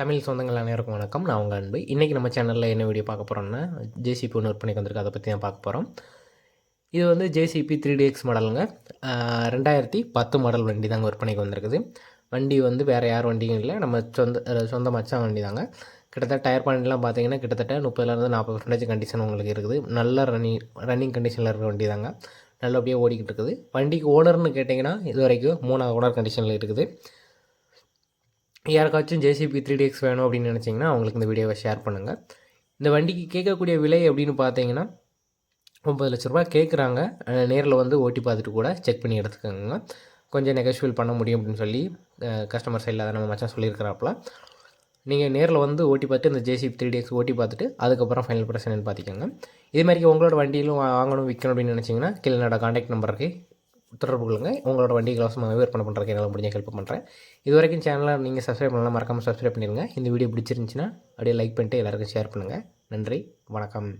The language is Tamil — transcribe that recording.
தமிழ் சொந்தங்கள் அனைவருக்கும் வணக்கம். நான் உங்கள் அன்பு. இன்றைக்கி நம்ம சேனலில் என்ன வீடியோ பார்க்க போகிறோம்னா ஜேசிபி ஒன்று விற்பனைக்கு வந்திருக்கு. அதை பற்றி தான் பார்க்க போகிறோம் இது வந்து ஜேசிபி த்ரீ டிஎக்ஸ் மாடலுங்க ரெண்டாயிரத்தி பத்து மாடல் வண்டி தாங்க விற்பனைக்கு வந்திருக்குது. வண்டி வந்து வேறு யார் வண்டியும் இல்லை. நம்ம சொந்த சொந்த மச்சான் வண்டி தாங்க. கிட்டத்தட்ட டயர் பாயிண்ட்லாம் பார்த்தீங்கன்னா கிட்டத்தட்ட முப்பதுலேருந்து நாற்பது பர்சன்டேஜ் கண்டிஷன் உங்களுக்கு இருக்குது. நல்ல ரன்னிங் ரன்னிங் கண்டிஷனில் இருக்கிற வண்டி தாங்க. நல்லபடியாக ஓடிக்கிட்டு இருக்குது. வண்டிக்கு ஓனர்னு கேட்டிங்கன்னா இது வரைக்கும் மூணாவது ஓனர் கண்டிஷனில் இருக்குது. யாருக்காச்சும் ஜேசிபி த்ரீ டிஎக்ஸ் வேணும் அப்படின்னு நினச்சிங்கன்னா அவங்களுக்கு இந்த வீடியோவை ஷேர் பண்ணுங்கள் இந்த வண்டிக்கு கேட்கக்கூடிய விலை அப்படின்னு பார்த்தீங்கன்னா ஒம்பது லட்ச ரூபாய் கேட்குறாங்க. நேரில் வந்து ஓட்டி பார்த்துட்டு கூட செக் பண்ணி எடுத்துக்கோங்க. கொஞ்சம் நெகோஷியபிள் பண்ண முடியும் அப்படின்னு சொல்லி கஸ்டமர் சைடில் அதை நம்ம மச்சான் சொல்லியிருக்கிறாப்புல. நீங்கள் நேரில் வந்து ஓட்டி பார்த்து இந்த ஜேசிபி த்ரீ டிஎக்ஸ் ஓட்டி பார்த்துட்டு அதுக்கப்புறம் ஃபைனல் பிரச்சனைன்னு பார்த்துக்கோங்க. இதே மாதிரி உங்களோட வண்டியிலும் வாங்கணும் விற்கணும் அப்படின்னு நினச்சிங்கன்னா கீழே என்னோட காண்டாக்ட் நம்பருக்கு தொடர்பு கொள்ளுங்க உங்களோட வண்டி இலவசமாக விற்பனை பண்ணுறதுக்கு என்னால் முடிஞ்ச ஹெல்ப் பண்ணுறேன் இது வரைக்கும் சேனலை நீங்கள் சப்ஸ்கிரைப் பண்ணலாம் மறக்காமல் சப்ஸ்கிரைப் பண்ணிடுங்க இந்த வீடியோ பிடிச்சிருந்துச்சின்னா அப்படியே லைக் பண்ணிட்டு எல்லாருக்கும் ஷேர் பண்ணுங்கள் நன்றி வணக்கம்.